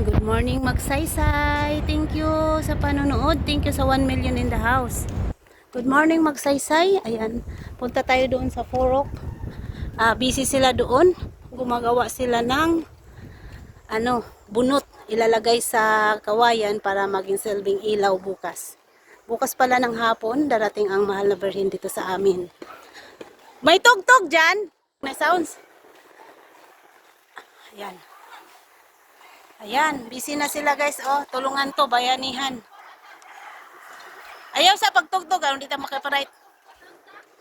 Good morning Magsaysay. Thank you sa panonood. Thank you sa 1 million in the house. Good morning Magsaysay. Ayan, punta tayo doon sa Forok. Ah, busy sila doon. Gumagawa sila ng ano, bunot ilalagay sa kawayan para maging silbing ilaw bukas. Bukas pala ng hapon, darating ang mahal na berhin dito sa amin. May tugtog dyan! May sounds. Ayan. Ayan, busy na sila guys. Oh, tulungan to, bayanihan. Ayaw sa pagtugtog, ah, hindi tayo makapiright.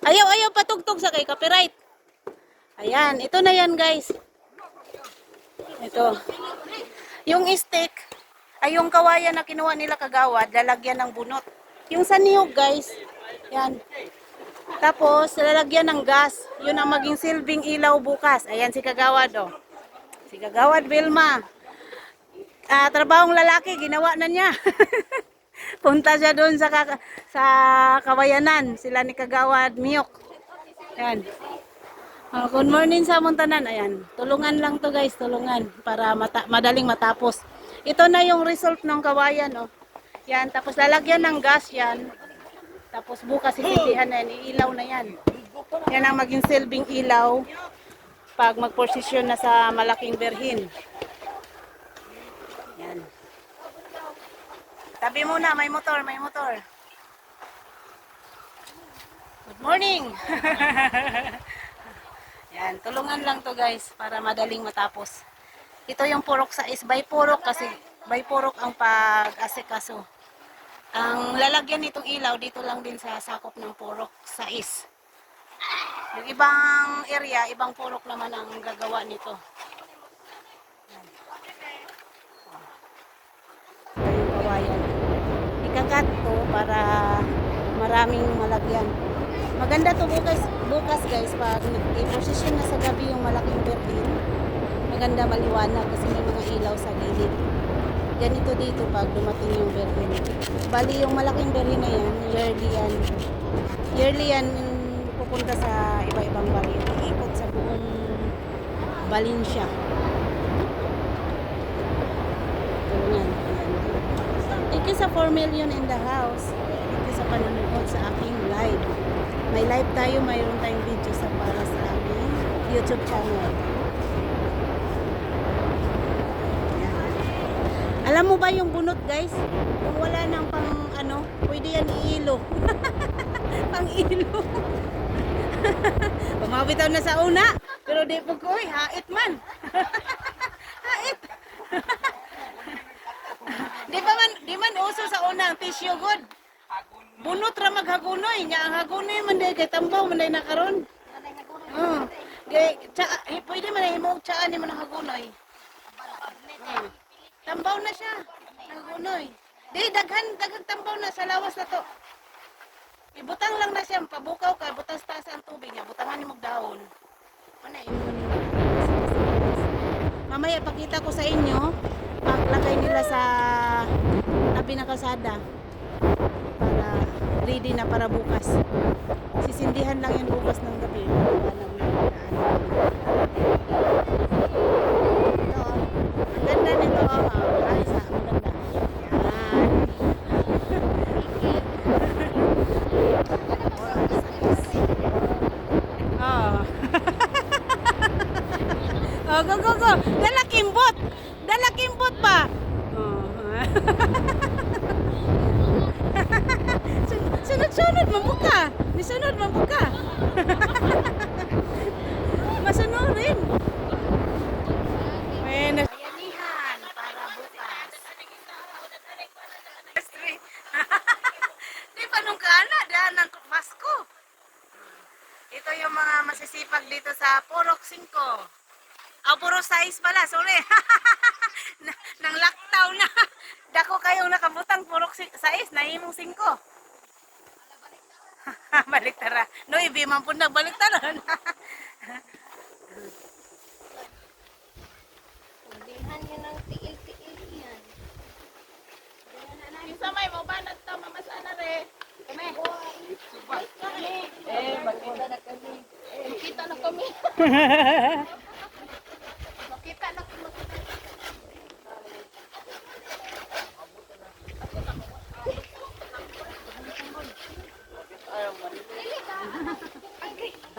Ayaw, ayaw patugtog sa kay copyright. Ayan, ito na yan guys. Ito. Yung stick, ay yung kawayan na kinuha nila kagawad, lalagyan ng bunot. Yung sa niyog guys, yan. Tapos, lalagyan ng gas. Yun ang maging silbing ilaw bukas. Ayan si kagawad oh. Si kagawad Vilma ah, trabahong lalaki, ginawa na niya. Punta siya doon sa, kaka- sa kawayanan, sila ni Kagawad Miyok. Ayan. Ah, good morning sa Muntanan. Ayan. Tulungan lang to guys, tulungan para mata- madaling matapos. Ito na yung result ng kawayan. Oh. Yan, tapos lalagyan ng gas yan. Tapos bukas itindihan na yan, iilaw na yan. Yan ang maging silbing ilaw pag magposisyon na sa malaking berhin. Yan. Tabi muna, may motor, may motor. Good morning! Yan, tulungan lang to guys para madaling matapos. Ito yung purok sa is by purok kasi by purok ang pag-asikaso. Ang lalagyan nitong ilaw dito lang din sa sakop ng purok sa is. Yung ibang area, ibang purok naman ang gagawa nito. Ito yung kawayan. Ikakat to para maraming malagyan. Maganda to bukas, bukas guys, pag i-position na sa gabi yung malaking berlin. Maganda maliwanag kasi may mga ilaw sa gilid. Ganito dito pag dumating yung berlin. Bali yung malaking berlin na yan, yearly yan. Yearly yan pupunta sa iba-ibang balin. Iikot sa buong Valencia. Tulungan. Thank you sa 4 million in the house. You sa panonood sa aking live. May live tayo, mayroon tayong video sa para sa aking YouTube channel. Alam mo ba yung bunot guys? Kung wala nang pang ano, pwede yan iilo. pang ilo. Pumabitaw na sa una. Pero di po ko, hait man. hait. di pa man, di man uso sa una ang tissue good. Bunot ra maghagunoy, nya ang hagunoy man day kay tambaw man day nakaron. Hmm. Kay eh, pwede man ay mo tsaa ni man hagunoy. Hmm. Tambaw na siya. Hagunoy. Di daghan daghan tambaw na sa lawas na to. Ibutang lang na siya, pabukaw ka, butang sa taas ang tubig niya, butangan ni mong dahon. Ano yun? Mamaya pakita ko sa inyo, paglagay nila sa tabi na kalsada para ready na para bukas. Sisindihan lang yun bukas ng gabi. Na Ito, ang ganda nito. Oh. Ay, sa, ang ganda. Yan. Oh, go, go, go. Dala kimbot. Dala kimbot pa. Oh. Sun- Sunod-sunod, mabuka. May sunod, mabuka. Masunod rin. Bueno. Bayanihan para bukas. Di pa nung kana, daan ng Pasko. Ito yung mga masisipag dito sa Purok 5. Ah, puro size pala, sorry. Na- Nang lockdown na. Dako kayong nakabutang purok si- size, nahimong 5. Baliktara. No, ibi man po nagbaliktara. Bilhan niya ng tiil-tiil yan. Isa may mo ba na to, mamasana re. Kami. Eh, magkita na kami. Na. Makita na kami.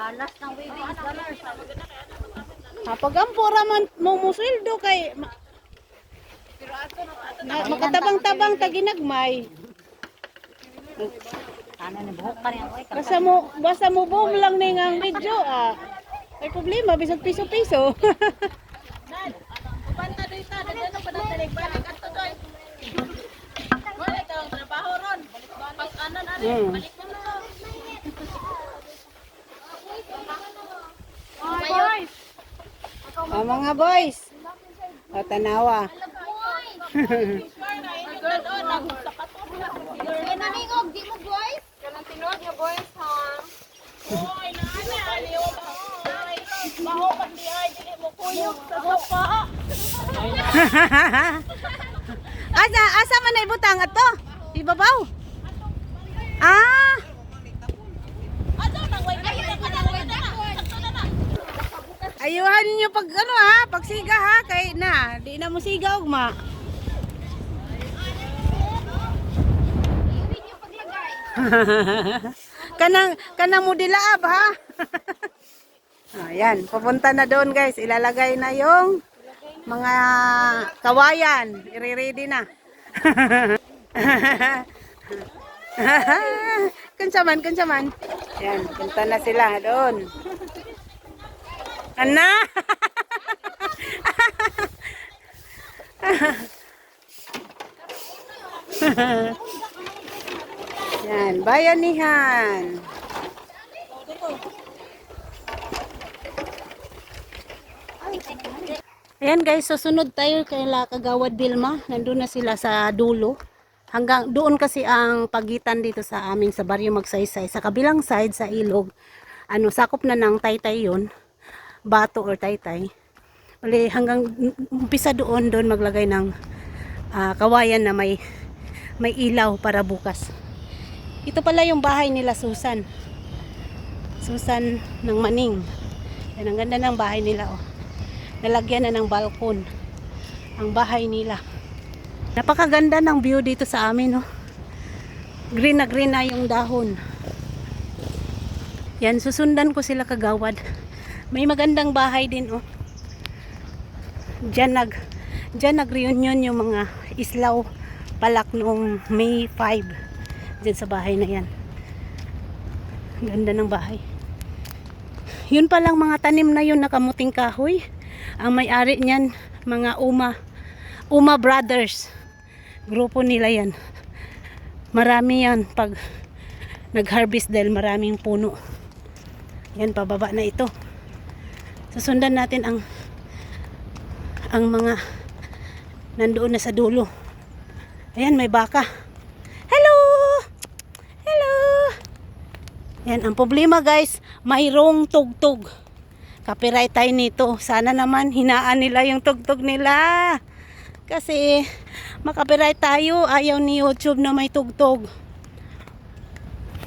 Alas ng baby is dollars. Kapag ang pura man mo musweldo kay ma- na, taginagmay. Ano ni buhok ka niya. Basta mo basta mo boom lang ning ang video ah. May problema bisag piso-piso. Banta dito, dagano pa na balik ato doy. Wala ka trabaho ron. Pag ano na rin, balik mo na. Oh, mga boys. O, tanawa. Kaya naningog, di mo boys? Kanang tinuod niya boys, ha? Oy, naana, aliw ba? Baho pa di ay kuyog sa asa, asa man na ibutang ato? Ibabaw. Ah, ayuhan ninyo pag ano ha, pagsiga ha, kay na, di na mo siga ugma. Kanang kanang mo dilaab ha. Ayan, papunta na doon guys. Ilalagay na yung mga kawayan. I-ready na. kunsaman, kunsaman. Ayan, punta na sila doon. Ana! Yan, bayanihan. Ayan guys, susunod tayo kay Kagawad Bilma. Nandun na sila sa dulo. Hanggang doon kasi ang pagitan dito sa aming sa Baryo Magsaysay. Sa kabilang side sa ilog, ano sakop na ng taytay yon bato or taytay. Bali, hanggang umpisa doon, doon maglagay ng ah, kawayan na may may ilaw para bukas. Ito pala yung bahay nila Susan. Susan ng Maning. Yan ang ganda ng bahay nila oh. Nalagyan na ng balkon ang bahay nila. Napakaganda ng view dito sa amin oh. Green na green na yung dahon. Yan susundan ko sila kagawad. May magandang bahay din oh. Diyan nag Diyan nag-reunion yung mga islaw palak noong May 5 dyan sa bahay na yan ganda ng bahay yun palang mga tanim na yun nakamuting kahoy ang may-ari niyan mga Uma Uma Brothers. Grupo nila yan. Marami yan pag nag-harvest dahil maraming puno. Yan pababa na ito. Susundan natin ang ang mga nandoon na sa dulo. Ayan may baka. Hello! Hello! Yan ang problema guys mayroong tugtog copyright tayo nito sana naman hinaan nila yung tugtog nila kasi makapiright tayo ayaw ni youtube na may tugtog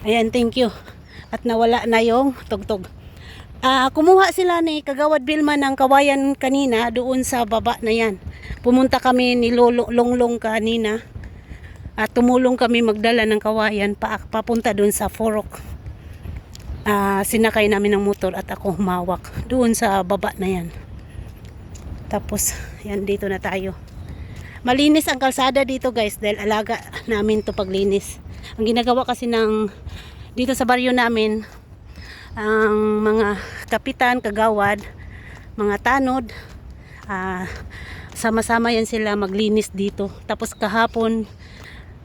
ayan thank you at nawala na yung tugtog Ah, kumuha sila ni Kagawad Bilma ng kawayan kanina doon sa baba na yan. Pumunta kami ni Lolo Longlong kanina. At tumulong kami magdala ng kawayan pa, papunta doon sa Forok. Ah, sinakay namin ng motor at ako humawak doon sa baba na yan. Tapos, yan dito na tayo. Malinis ang kalsada dito guys dahil alaga namin to paglinis. Ang ginagawa kasi ng dito sa baryo namin, ang mga kapitan, kagawad, mga tanod, ah, sama-sama yan sila maglinis dito. Tapos kahapon,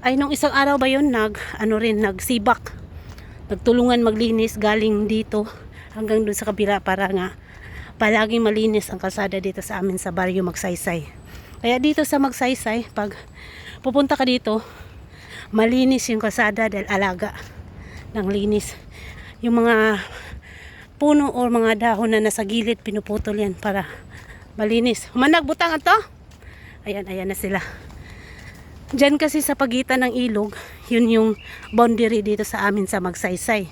ay nung isang araw ba yun, nag, ano rin, nagsibak. Nagtulungan maglinis galing dito hanggang dun sa kabila para nga palaging malinis ang kalsada dito sa amin sa baryo Magsaysay. Kaya dito sa Magsaysay, pag pupunta ka dito, malinis yung kalsada dahil alaga ng linis yung mga puno o mga dahon na nasa gilid pinuputol yan para malinis. Humanag butang ato. Ayan, ayan na sila. Diyan kasi sa pagitan ng ilog, yun yung boundary dito sa amin sa Magsaysay.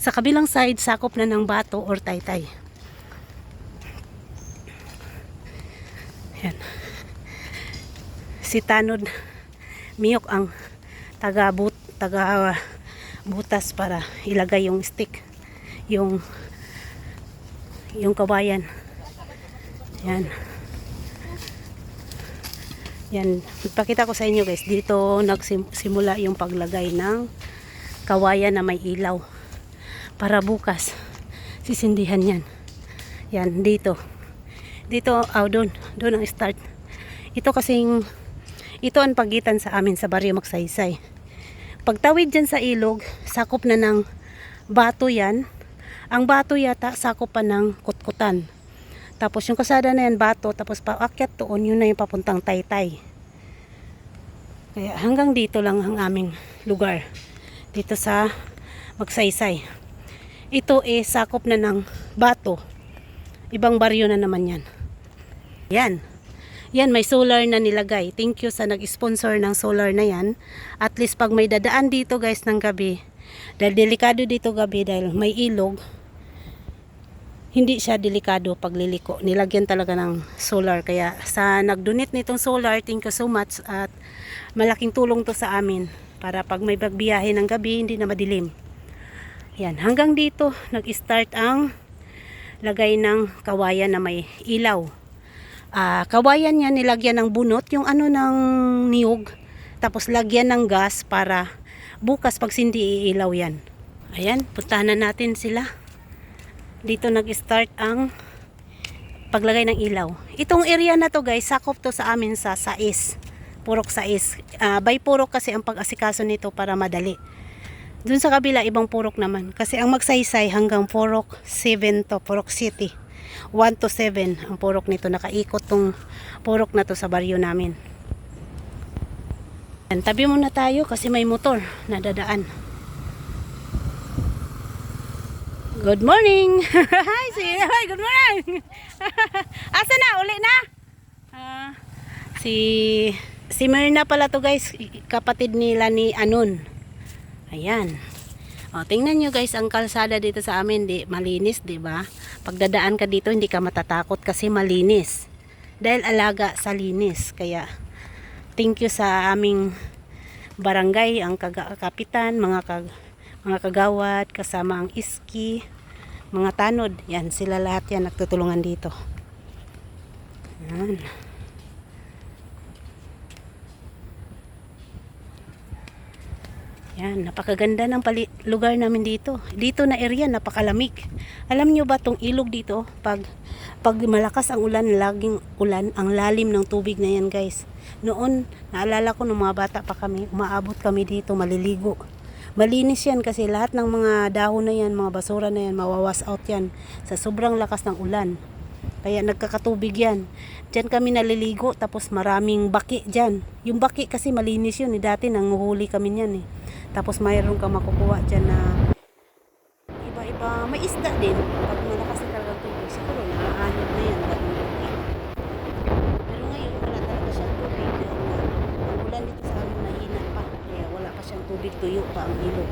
Sa kabilang side, sakop na ng bato or taytay. Ayan. Si Tanod Miyok ang taga, but, taga butas para ilagay yung stick yung yung kawayan. Yan. Yan. Ipakita ko sa inyo guys. Dito nagsimula yung paglagay ng kawayan na may ilaw. Para bukas. Sisindihan yan. Yan. Dito. Dito. Oh, doon. Doon ang start. Ito kasing ito ang pagitan sa amin sa baryo Magsaysay. Pagtawid dyan sa ilog, sakop na ng bato yan. Ang bato yata sakop pa ng kutkutan. Tapos yung kasada na yan, bato. Tapos paakyat doon, yun na yung papuntang taytay. Kaya hanggang dito lang ang aming lugar. Dito sa Magsaysay. Ito eh, sakop na ng bato. Ibang baryo na naman yan. Yan. Yan, may solar na nilagay. Thank you sa nag-sponsor ng solar na yan. At least pag may dadaan dito guys ng gabi, dahil delikado dito gabi dahil may ilog, hindi siya delikado pagliliko. Nilagyan talaga ng solar. Kaya sa nag-donate nitong solar, thank you so much. At malaking tulong to sa amin para pag may bagbiyahe ng gabi, hindi na madilim. Yan, hanggang dito nag-start ang lagay ng kawayan na may ilaw. Ah, kawayan niya nilagyan ng bunot, yung ano ng niyog. Tapos lagyan ng gas para bukas pag sindi iilaw yan. Ayan, puntahan na natin sila. Dito nag-start ang paglagay ng ilaw. Itong area na to guys, sakop to sa amin sa Sais. Purok Sais. Ah, by Purok kasi ang pag-asikaso nito para madali. Dun sa kabila, ibang Purok naman. Kasi ang magsaysay hanggang Purok 7 to, Purok City. 1 to 7 ang purok nito. Nakaikot tong purok na to sa baryo namin. Tabi muna tayo kasi may motor na dadaan. Good morning! Hi, si Hi, good morning! Asa na? Uli na? Ah, si si Myrna pala to guys, kapatid nila ni Anon. Ayan. O, tingnan nyo guys, ang kalsada dito sa amin, di, malinis, di ba? Pagdadaan ka dito, hindi ka matatakot kasi malinis. Dahil alaga sa linis. Kaya, thank you sa aming barangay, ang kapitan, mga, kag, mga kagawad, kasama ang iski, mga tanod. Yan, sila lahat yan nagtutulungan dito. Yan. Yan, napakaganda ng pali- lugar namin dito. Dito na area, napakalamig. Alam nyo ba tong ilog dito? Pag, pag malakas ang ulan, laging ulan, ang lalim ng tubig na yan guys. Noon, naalala ko nung mga bata pa kami, umaabot kami dito, maliligo. Malinis yan kasi lahat ng mga dahon na yan, mga basura na yan, mawawas out yan sa sobrang lakas ng ulan. Kaya nagkakatubig yan. Diyan kami naliligo tapos maraming baki dyan. Yung baki kasi malinis yun. Eh. Dati nanguhuli kami niyan eh. Tapos mayroon kang makukuha dyan na iba-iba. May isda din. Pag malakas na talagang tubig, siguro naaanod na yan. bagong tubig. Pero ngayon wala talaga siyang tubig. Dahil na, ang ulan dito sa amin mahina pa. Kaya wala pa siyang tubig. Tuyo pa ang ilog.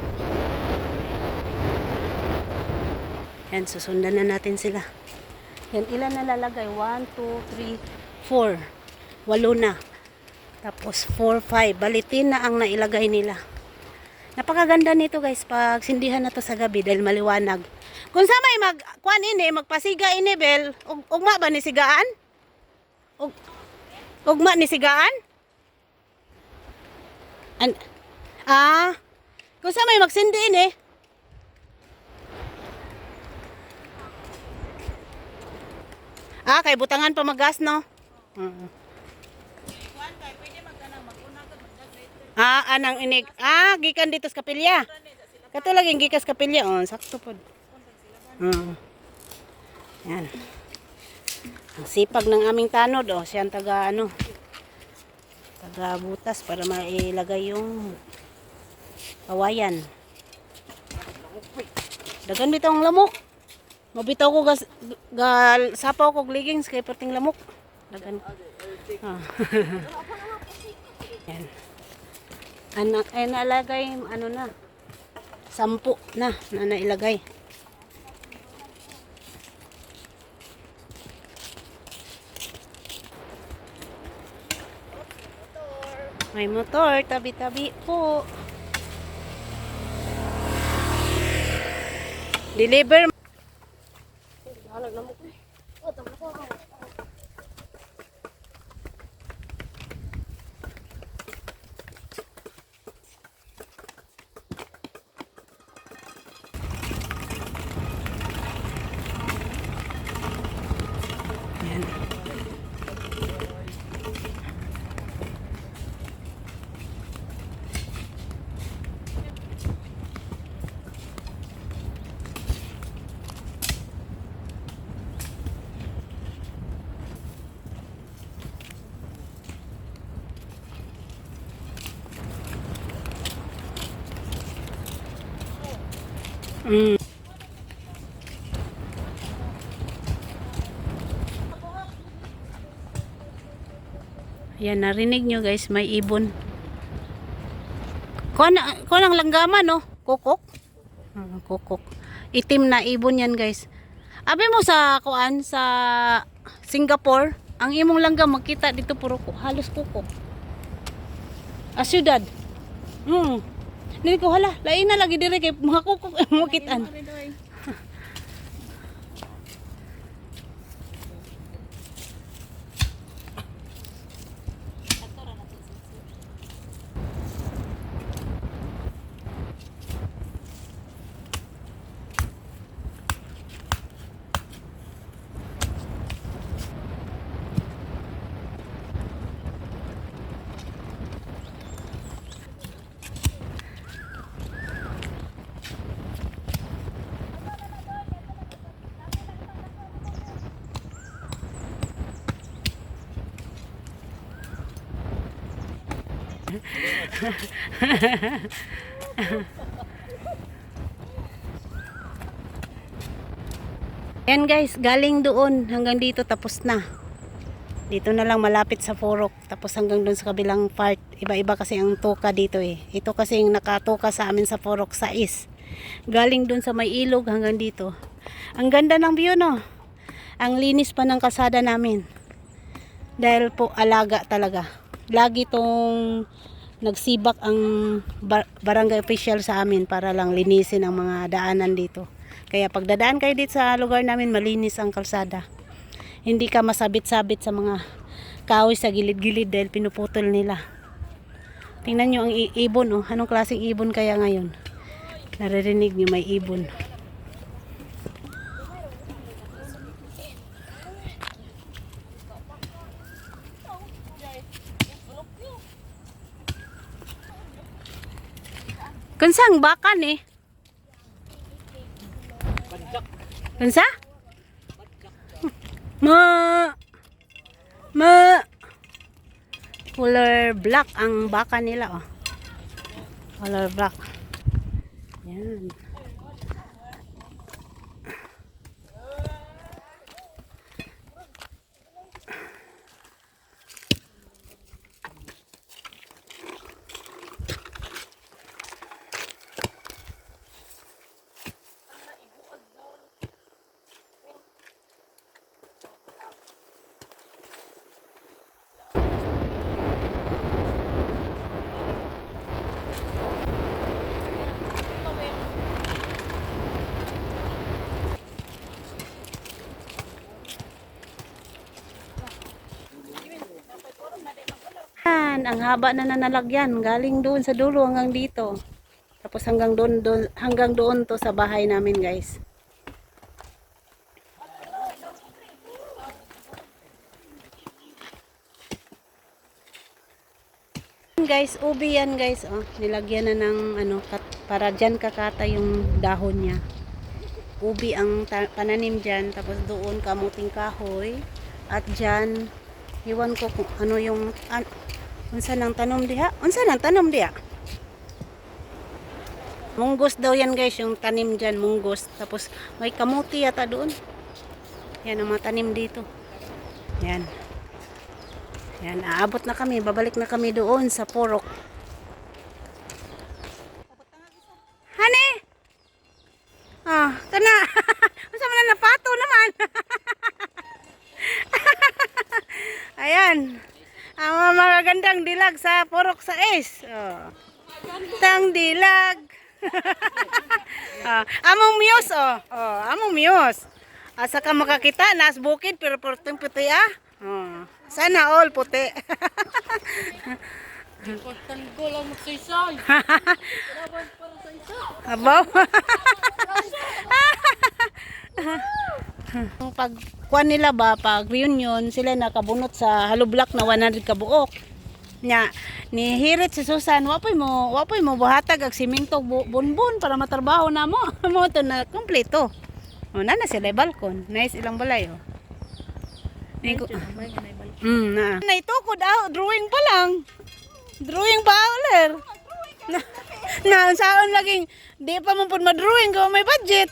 Yan, susundan na natin sila. Yan, ilan na lalagay? 1, 2, 3, 4. Walo na. Tapos 4, 5. Balitin na ang nailagay nila. Napakaganda nito guys pag sindihan na to sa gabi dahil maliwanag. Kung sa may mag kuan ini magpasiga ini bel, ug ugma ba ni sigaan? Ug ugma ni sigaan? An Ah, kung sa may magsindi ini. Ah, kay butangan pa magas no. Mm. Ah, anang inig. Ah, gikan dito sa kapilya. Kato laging gikas kapilya. Oh, sakto pod. Mm. Yan. Ang sipag ng aming tanod, oh. Siya ang taga, ano, taga butas para mailagay yung kawayan. Dagan bitaw ang lamok. Mabitaw ko gas, gal, sapaw ko leggings kay perting lamok. Dagan. Ah. Yan. Anak, ay nalagay, ano na, sampu na, na nailagay. May motor, tabi-tabi po. Deliver. Alag Mm. Yan, narinig nyo guys, may ibon. Kuha na, kuha ng langgaman, no? Kukok. Ah, kukok. Itim na ibon yan guys. Abi mo sa kuan sa Singapore, ang imong langgam makita dito puro halos kukok. Ah, syudad. Hmm. Nini ko hala, lain na lagi dire kay mga kukok mo Yan guys, galing doon hanggang dito tapos na. Dito na lang malapit sa Forok tapos hanggang doon sa kabilang part. Iba-iba kasi ang tuka dito eh. Ito kasi yung nakatuka sa amin sa Forok sa is. Galing doon sa may ilog hanggang dito. Ang ganda ng view no. Ang linis pa ng kasada namin. Dahil po alaga talaga. Lagi tong nagsibak ang bar- barangay official sa amin para lang linisin ang mga daanan dito. Kaya pag dadaan kayo dito sa lugar namin, malinis ang kalsada. Hindi ka masabit-sabit sa mga kahoy sa gilid-gilid dahil pinuputol nila. Tingnan nyo ang ibon, oh. Anong klaseng ibon kaya ngayon? Naririnig nyo may ibon. Kunsang bakan eh. Kunsa? Ma Ma Color black ang baka nila oh. Color black. Yan. Yan, ang haba na nanalagyan. Galing doon sa dulo hanggang dito. Tapos hanggang doon, doon hanggang doon to sa bahay namin, guys. Guys, ubi yan guys. Oh, nilagyan na ng ano, kat, para dyan kakata yung dahon niya. Ubi ang pananim dyan. Tapos doon kamuting kahoy. At dyan, iwan ko kung ano yung, an, unsa nang tanom diha? Unsa nang tanom diha? Munggos daw yan guys, yung tanim dyan, munggos. Tapos may kamuti yata doon. Yan ang mga tanim dito. Yan. Yan, aabot na kami. Babalik na kami doon sa Porok. Hane! Ah, kana. Unsa man na napato naman. Ayan. Ang mga magagandang dilag sa Porok sa Is. Oh. Tang dilag. ah, among muse oh. Oh, among muse. Asa ka makakita? Nas bukid pero puting puti ah. Oh. Sana all puti. Pagtan ko lang magsaysay. Abaw. pag kuan nila ba pag reunion sila nakabunot sa hollow block na 100 ka buok. Nya ni hirit si Susan wapoy mo wapoy mo buhatag og simento bu- bunbun para matrabaho na mo. mo to na kompleto. O na na sila balkon. Nice ilang balay oh. Ni ko. Mm, na. Na ito ko daw drawing pa lang. Drawing pa uler. Na, na saan laging di pa man pud ma-drawing ko may budget.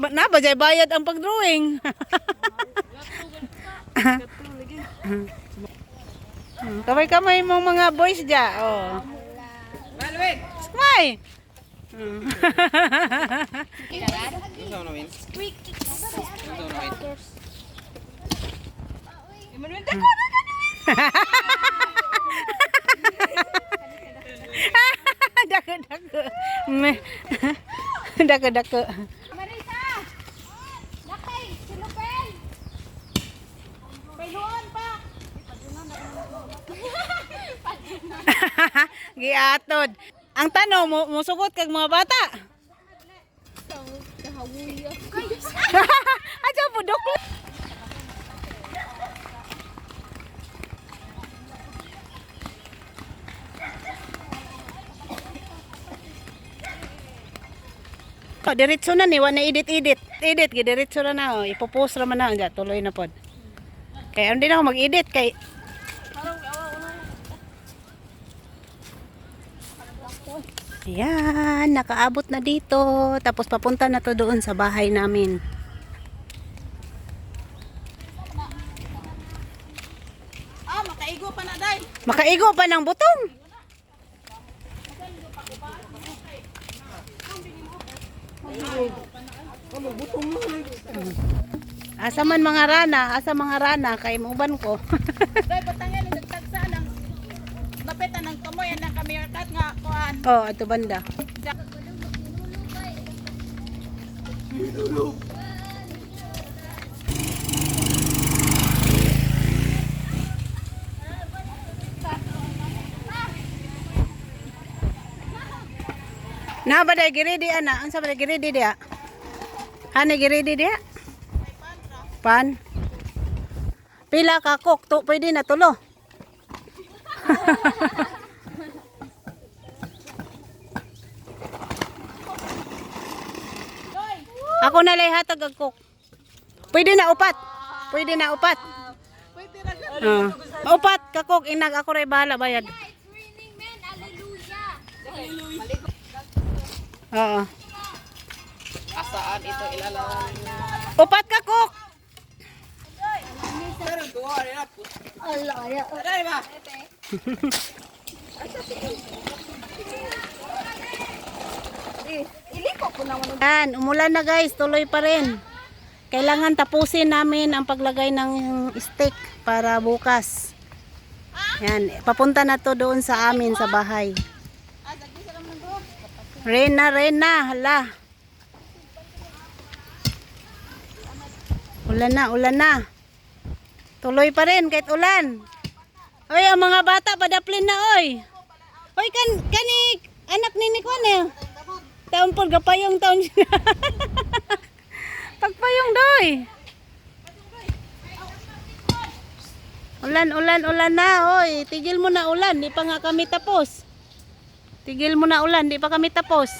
Ba, na ba jay bayad ang pag-drawing? Hmm, Kamay-kamay mo mga boys dya. Oh. Smile. Hmm. dako dako. Me. dako dako. Marisa! Lakay! Giatod. Ang tanong mo musugot kag mga bata. Aja budok. Oh, diretso na ni, wala edit edit. Edit gi diretso na na oh. Ipopost ra man na tuloy na pod. Kaya hindi na ako mag-edit kay Ayan, nakaabot na dito. Tapos papunta na to doon sa bahay namin. Ah, makaigo pa na day. Makaigo pa ng butong. Asa man mga rana, asa mga rana kay muban ko. Day oh, ato banda. Na ba day giridi ana? Unsa ba day giridi dia? Hani giridi dia? Pan. Pila ka kok to pwede na tulo. Ako na lay hatag ang. Pwede na upat. Pwede na upat. Pwede ka. Ah. upat ka kok inag ako ray bahala bayad. Oo. Asaan ito ilalang. Upat ka kok. Pero duwa rin na po. Allah, ya. Day ba? Iliko ko naman. Yan, umulan na guys, tuloy pa rin. Kailangan tapusin namin ang paglagay ng stick para bukas. Yan, papunta na to doon sa amin sa bahay. Rain na, rain na, hala. Ulan na, ulan na. Tuloy pa rin kahit ulan. Oy, ang mga bata padaplin na oy. Oy, kan kani anak ni ni Kwan eh. Taon po gapayong taon siya. Pagpayong doy. Ulan, ulan, ulan na. Oy, tigil mo na ulan. Di pa nga kami tapos. Tigil mo na ulan. Di pa kami tapos.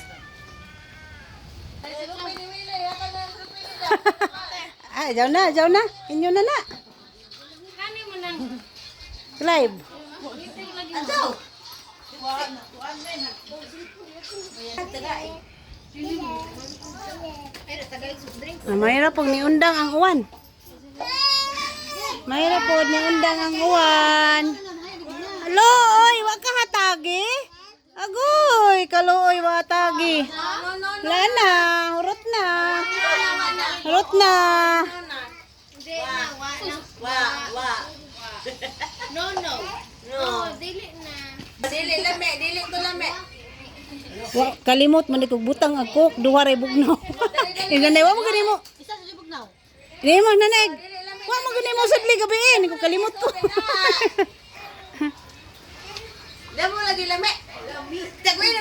ah, jaw na, jaw na. Inyo na na. Kani mo nang... Clive. Ah, Mayra pag niundang ang uwan. Mayra po niundang ang uwan. Alo, oy, wag ka hatagi. Agoy, kaluoy wa hatagi. Wala na, hurot na. Hurot na. No, no. No. dili na. Dili lame, dili to lame. Wa kalimot man ko butang ah, ang cook duha ray bugnaw. Iganay wa mo gani mo. Isa sa bugnaw. Dili mo nanag. Wa mo gani mo sadli gabi eh ko kalimot ko. Damo lagi lame. Tagwin